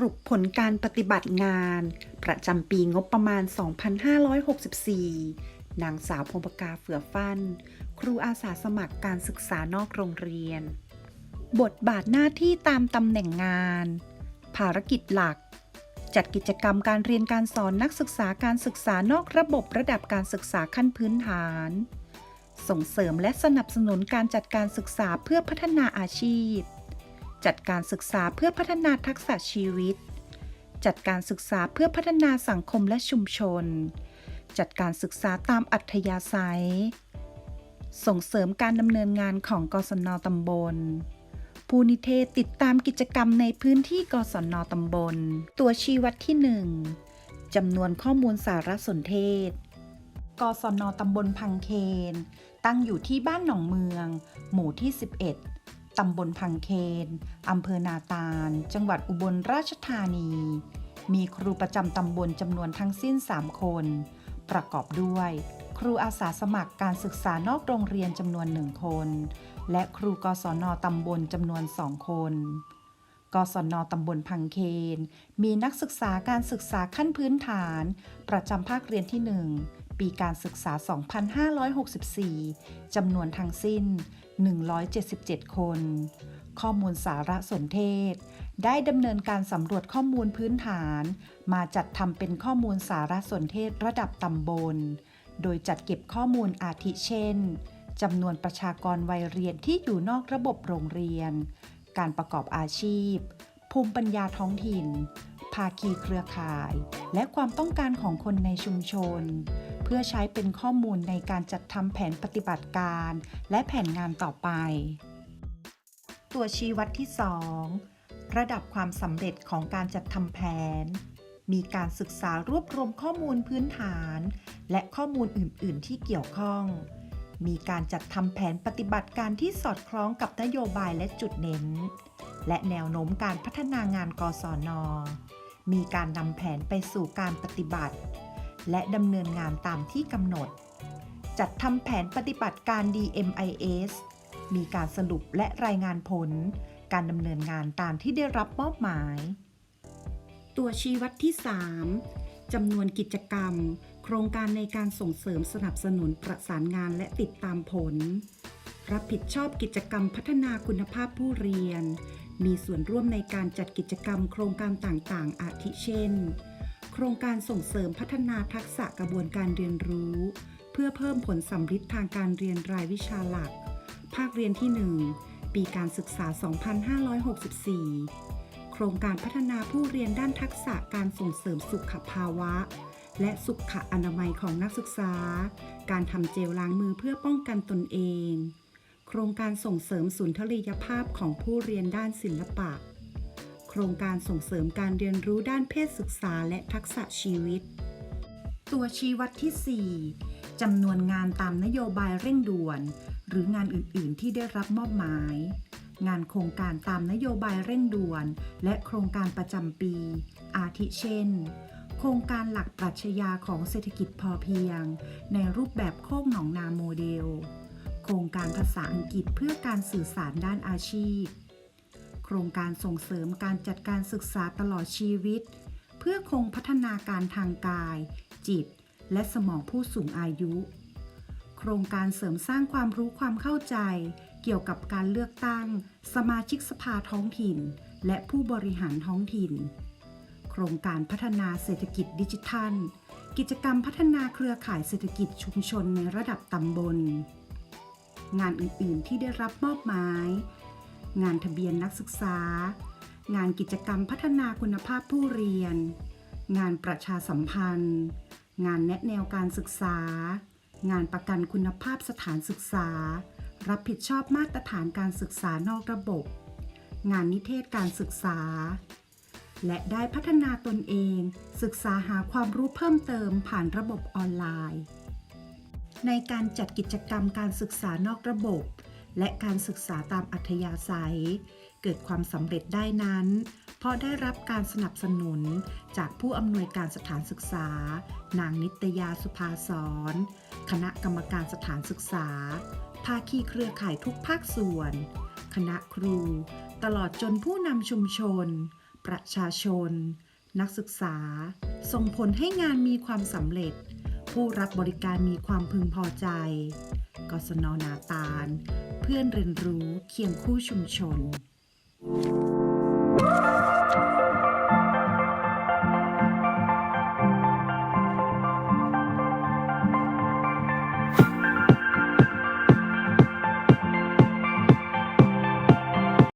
รุปผลการปฏิบัติงาน ประจำปีงบประมาณ 2564 นางสาวพงปกาเฟือฟัน ครูอาสาสมัครการศึกษานอกโรงเรียน บทบาทหน้าที่ตามตำแหน่งงาน ภารกิจหลัก จัดกิจกรรมการเรียนการสอนนักศึกษาการศึกษานอกระบบระดับการศึกษาขั้นพื้นฐาน ส่งเสริมและสนับสนุนการจัดการศึกษาเพื่อพัฒนาอาชีพ จัดการศึกษาเพื่อพัฒนาทักษะชีวิต จัดการศึกษาเพื่อพัฒนาสังคมและชุมชน จัดการศึกษาตามอัธยาศัย ส่งเสริมการดำเนินงานของกศนตำบล ผู้นิเทศติดตามกิจกรรมในพื้นที่กศนตำบล ตัวชี้วัดที่ 1จำนวนข้อมูลสารสนเทศกศนตำบลพังเคน ตั้งอยู่ที่บ้านหนองเมือง หมู่ที่ 11 ตำบลพังเคนอำเภอนาตาล จังหวัดอุบลราชธานี มีครูประจำตำบลจำนวนทั้งสิ้น 3 คน ประกอบด้วย ครูอาสาสมัครการศึกษานอกโรงเรียนจำนวนหนึ่งคน และครูกศนตำบลจำนวนสองคนกศนตำบลพังเคน มีนักศึกษาการศึกษาขั้นพื้นฐาน ประจำภาคเรียนที่ 1 ปีการศึกษา 2564 จำนวนทั้งสิ้น 177 คน ข้อมูลสารสนเทศ ได้ดำเนินการสำรวจข้อมูลพื้นฐาน มาจัดทำเป็นข้อมูลสารสนเทศระดับตำบล โดยจัดเก็บข้อมูลอาทิเช่นจำนวนประชากรวัยเรียนที่อยู่นอกระบบโรงเรียน การประกอบอาชีพ ภูมิปัญญาท้องถิ่น ภาคีเครือข่าย และความต้องการของคนในชุมชน เพื่อใช้เป็นข้อมูลในการจัดทำแผนปฏิบัติการ และแผนงานต่อไป ตัวชี้วัดที่ 2 ระดับความสำเร็จของการจัดทำแผน มีการศึกษารวบรวมข้อมูลพื้นฐาน และข้อมูลอื่น ๆ ที่เกี่ยวข้อง มีการจัดทำแผนปฏิบัติการที่สอดคล้องกับนโยบายและจุดเน้น และแนวโน้มการพัฒนางานกศนมีการนำแผนไปสู่การปฏิบัติ และดำเนินงานตามที่กำหนด จัดทำแผนปฏิบัติการ DMIS มีการสรุปและรายงานผล การดำเนินงานตามที่ได้รับมอบหมาย ตัวชี้วัดที่ 3จำนวนกิจกรรม โครงการในการส่งเสริมสนับสนุนประสานงานและติดตามผล รับผิดชอบกิจกรรมพัฒนาคุณภาพผู้เรียน มีส่วนร่วมในการจัดกิจกรรมโครงการต่างๆ อาทิเช่น โครงการส่งเสริมพัฒนาทักษะกระบวนการเรียนรู้ เพื่อเพิ่มผลสำฤทธิ์ทางการเรียนรายวิชาหลัก ภาคเรียนที่ 1 ปีการศึกษา 2564 โครงการพัฒนาผู้เรียนด้านทักษะการส่งเสริมสุขภาวะ และสุขอนามัยของนักศึกษา การทำเจลล้างมือเพื่อป้องกันตนเอง โครงการส่งเสริมสุนทรียภาพของผู้เรียนด้านศิลปะ ครงการส่งเสริมการเรียนรู้ด้านเพศศึกษาและทักษะชีวิต ตัวชี้วัดที่ 4 จำนวนงานตามนโยบายเร่งด่วน หรืองานอื่น ๆ ที่ได้รับมอบหมาย งานโครงการตามนโยบายเร่งด่วน และโครงการประจำปี อาทิเช่น โครงการหลักปรัชญาของเศรษฐกิจพอเพียง ในรูปแบบโคกหนองนาโมเดล โครงการภาษาอังกฤษเพื่อการสื่อสารด้านอาชีพ โครงการส่งเสริมการจัดการศึกษาตลอดชีวิต เพื่อคงพัฒนาการทางกาย จิต และสมองผู้สูงอายุ โครงการเสริมสร้างความรู้ความเข้าใจ เกี่ยวกับการเลือกตั้ง สมาชิกสภาท้องถิ่น และผู้บริหารท้องถิ่น โครงการพัฒนาเศรษฐกิจดิจิทัล กิจกรรมพัฒนาเครือข่ายเศรษฐกิจชุมชนในระดับตำบล งานอื่น ๆ ที่ได้รับมอบหมาย งานทะเบียนนักศึกษา งานกิจกรรมพัฒนาคุณภาพผู้เรียน งานประชาสัมพันธ์ งานแนะแนวการศึกษา งานประกันคุณภาพสถานศึกษา รับผิดชอบมาตรฐานการศึกษานอกระบบ งานนิเทศการศึกษา และได้พัฒนาตนเอง ศึกษาหาความรู้เพิ่มเติมผ่านระบบออนไลน์ ในการจัดกิจกรรมการศึกษานอกระบบ และการศึกษาตามอัธยาศัย เกิดความสำเร็จได้นั้น เพราะได้รับการสนับสนุนจากผู้อำนวยการสถานศึกษา นางนิตยาสุภาสอนคณะกรรมการสถานศึกษา ภาคีเครือข่ายทุกภาคส่วน คณะครู ตลอดจนผู้นำชุมชน ประชาชน นักศึกษา ส่งผลให้งานมีความสำเร็จ ผู้รับบริการมีความพึงพอใจ กศนนาตาล เพื่อนเรียนรู้เคียงคู่ชุมชน